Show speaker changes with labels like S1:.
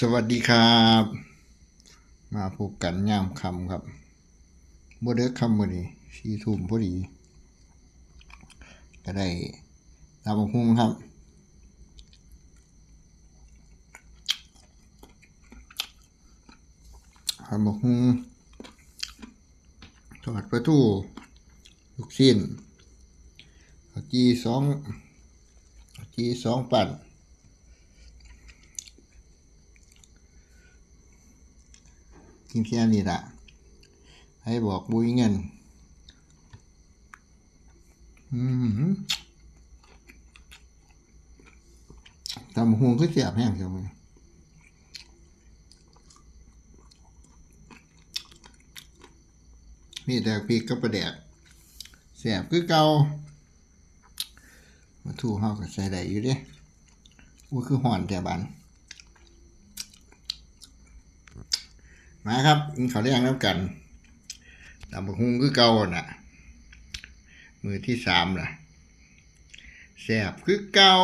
S1: สวัสดีครับ มาพบกันยามคำครับบเด้อคำมื้อนี้สี่ทุ่มพอดี ก็ได้ตามบักหุ่งครับ ทำบักหุ่งทอดปลาทูลูกชิ้นจีสองจีสองปั่น กินแค่นี้ละให้บอกบุยเงิน อืมตำบักหุงก็เสียบแห้งเสียมือมีแต่พริกกับประแดกเสียบคือเกามาถูเฮาก็ใส่ได้อยู่เด้ว่าคือห่อนแต่บัน มาครับเข้าวแดงน้ำกันตำบักหุ่งคือเก่าน่ะ มือที่สามล่ะแสบคือเก่า